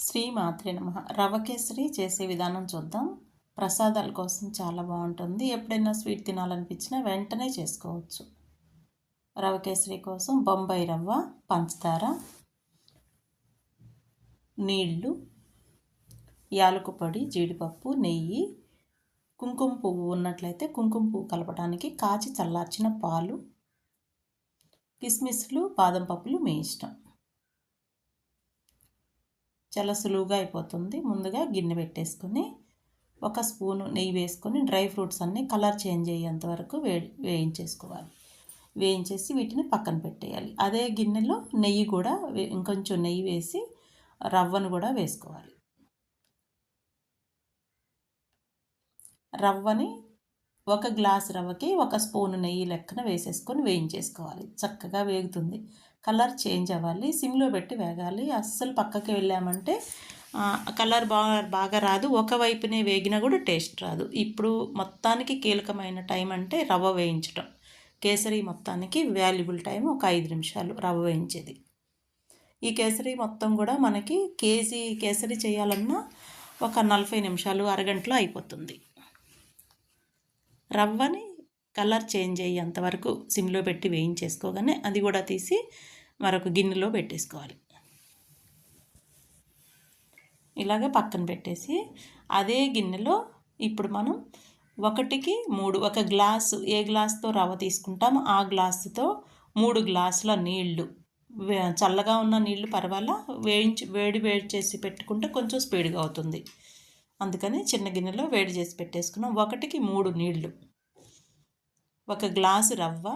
శ్రీ మాత్రే నమ. రవ కేసరి చేసే విధానం చూద్దాం. ప్రసాదాల కోసం చాలా బాగుంటుంది. ఎప్పుడైనా స్వీట్ తినాలనిపించినా వెంటనే చేసుకోవచ్చు. రవ కేసరి కోసం బొంబాయి రవ్వ పంచదార నీళ్ళు యాలకు పొడి జీడిపప్పు నెయ్యి కుంకుమ పువ్వు ఉన్నట్లయితే కుంకుమ పువ్వు కలపడానికి కాచి చల్లార్చిన పాలు కిస్మిస్లు బాదం పప్పులు మీ ఇష్టం. చాలా సులువుగా అయిపోతుంది. ముందుగా గిన్నె పెట్టేసుకొని ఒక స్పూను నెయ్యి వేసుకొని డ్రై ఫ్రూట్స్ అన్నీ కలర్ చేంజ్ అయ్యేంత వరకు వే వేయించేసుకోవాలి. వేయించేసి వీటిని పక్కన పెట్టేయాలి. అదే గిన్నెలో నెయ్యి కూడా ఇంకొంచెం నెయ్యి వేసి రవ్వను కూడా వేసుకోవాలి. రవ్వని ఒక గ్లాస్ రవ్వకి ఒక స్పూన్ నెయ్యి లెక్కన వేసేసుకొని వేయించేసుకోవాలి. చక్కగా వేగుతుంది. కలర్ చేంజ్ అవ్వాలి సిమ్లో పెట్టి వేగాలి. అస్సలు పక్కకి వెళ్ళామంటే కలర్ బాగా బాగా రాదు. ఒకవైపునే వేగినా కూడా టేస్ట్ రాదు. ఇప్పుడు మొత్తానికి కీలకమైన టైం అంటే రవ్వ వేయించడం కేసరి మొత్తానికి వాల్యుబుల్ టైం ఒక ఐదు నిమిషాలు రవ్వ వేయించేది. ఈ కేసరి మొత్తం కూడా మనకి కేజీ కేసరి చేయాలన్నా ఒక నలభై నిమిషాలు అరగంటలో అయిపోతుంది. రవ్వని కలర్ చేంజ్ అయ్యేంత వరకు సిమ్లో పెట్టి వేయించేసుకోగానే అది కూడా తీసి మరొక గిన్నెలో పెట్టేసుకోవాలి. ఇలాగే పక్కన పెట్టేసి అదే గిన్నెలో ఇప్పుడు మనం ఒకటికి మూడు ఒక గ్లాసు ఏ గ్లాస్తో రవ్వ తీసుకుంటామో ఆ గ్లాసుతో మూడు గ్లాసుల నీళ్ళు. చల్లగా ఉన్న నీళ్ళు పర్వాలా? వేయించి వేడి వేడి చేసి పెట్టుకుంటే కొంచెం స్పీడ్గా అవుతుంది. అందుకని చిన్న గిన్నెలో వేడి చేసి పెట్టేసుకున్నాం. ఒకటికి మూడు నీళ్ళు. ఒక గ్లాసు రవ్వ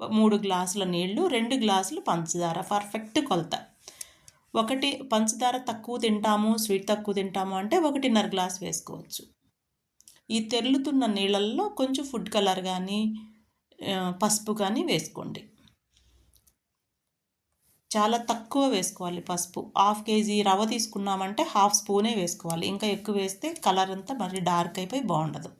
మూడు గ్లాసుల నీళ్ళు రెండు గ్లాసులు పంచదార. పర్ఫెక్ట్ కొలత. ఒకటి పంచదార తక్కువ తింటాము స్వీట్ తక్కువ తింటాము అంటే ఒకటిన్నర గ్లాస్ వేసుకోవచ్చు. ఈ తెల్లుతున్న నీళ్ళల్లో కొంచెం ఫుడ్ కలర్ కానీ పసుపు కానీ వేసుకోండి. చాలా తక్కువ వేసుకోవాలి పసుపు. హాఫ్ కేజీ రవ్వ తీసుకున్నామంటే హాఫ్ స్పూనే వేసుకోవాలి. ఇంకా ఎక్కువ వేస్తే కలర్ అంతా మరి డార్క్ అయిపోయి బాగుండదు.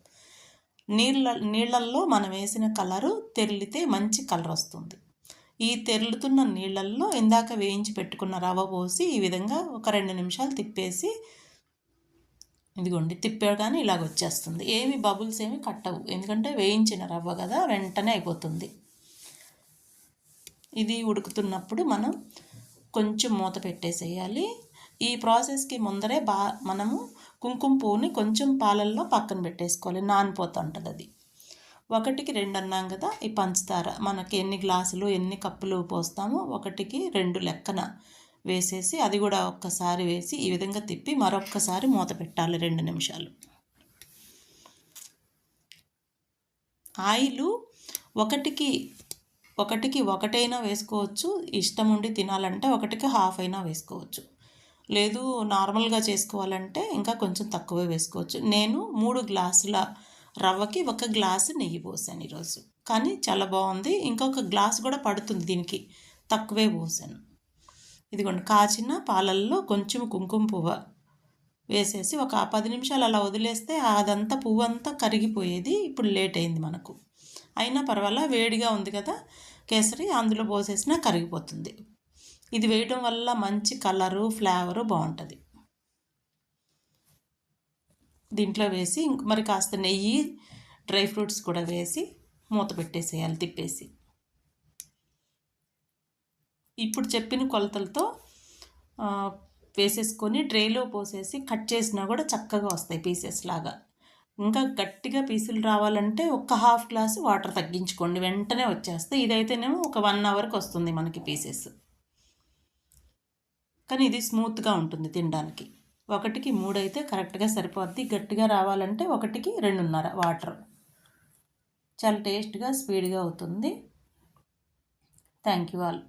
నీళ్ళ నీళ్ళల్లో మనం వేసిన కలరు తెరిలితే మంచి కలర్ వస్తుంది. ఈ తెరులుతున్న నీళ్ళల్లో ఇందాక వేయించి పెట్టుకున్న రవ్వ పోసి ఈ విధంగా ఒక రెండు నిమిషాలు తిప్పేసి ఇదిగోండి తిప్పగానే ఇలాగ వచ్చేస్తుంది. ఏమి బబుల్స్ ఏమి కట్టవు. ఎందుకంటే వేయించిన రవ్వ కదా వెంటనే అయిపోతుంది. ఇది ఉడుకుతున్నప్పుడు మనం కొంచెం మూత పెట్టేసేయాలి. ఈ ప్రాసెస్కి ముందరే బా మనము కుంకుమ పువ్వుని కొంచెం పాలల్లో పక్కన పెట్టేసుకోవాలి. నానిపోతుంటుంది అది. ఒకటికి రెండు అన్నాం కదా ఈ పంచదార. మనకి ఎన్ని గ్లాసులు ఎన్ని కప్పులు పోస్తామో ఒకటికి రెండు లెక్కన వేసేసి అది కూడా ఒక్కసారి వేసి ఈ విధంగా తిప్పి మరొక్కసారి మూత పెట్టాలి రెండు నిమిషాలు. ఆయిలు ఒకటికి ఒకటికి ఒకటైనా వేసుకోవచ్చు. ఇష్టం ఉండి తినాలంటే ఒకటికి హాఫ్ అయినా వేసుకోవచ్చు. లేదు నార్మల్గా చేసుకోవాలంటే ఇంకా కొంచెం తక్కువే వేసుకోవచ్చు. నేను మూడు గ్లాసుల రవ్వకి ఒక గ్లాసు నెయ్యి పోసాను ఈరోజు. కానీ చాలా బాగుంది. ఇంకొక గ్లాస్ కూడా పడుతుంది దీనికి. తక్కువే పోసాను. ఇదిగోండి కాచిన పాలల్లో కొంచెం కుంకుమ పువ్వు వేసేసి ఒక పది నిమిషాలు అలా వదిలేస్తే అదంతా పువ్వు అంతా కరిగిపోయేది. ఇప్పుడు లేట్ అయింది మనకు. అయినా పర్వాలా వేడిగా ఉంది కదా కేసరి అందులో పోసేసినా కరిగిపోతుంది. ఇది వేయడం వల్ల మంచి కలరు ఫ్లేవరు బాగుంటుంది. దీంట్లో వేసి మరి కాస్త నెయ్యి డ్రై ఫ్రూట్స్ కూడా వేసి మూత పెట్టేసేయాలి తిప్పేసి. ఇప్పుడు చెప్పిన కొలతలతో వేసేసుకొని ట్రేలో పోసేసి కట్ చేసినా కూడా చక్కగా వస్తాయి పీసెస్ లాగా. ఇంకా గట్టిగా పీసులు రావాలంటే ఒక హాఫ్ గ్లాస్ వాటర్ తగ్గించుకోండి వెంటనే వచ్చేస్తే ఇదైతేనేమో ఒక వన్ అవర్కి వస్తుంది మనకి పీసెస్. కానీ ఇది స్మూత్గా ఉంటుంది తినడానికి. ఒకటికి మూడు అయితే కరెక్ట్గా సరిపోద్ది. గట్టిగా రావాలంటే ఒకటికి రెండున్నర వాటర్. చాలా టేస్ట్గా స్పీడ్గా అవుతుంది. Thank you all.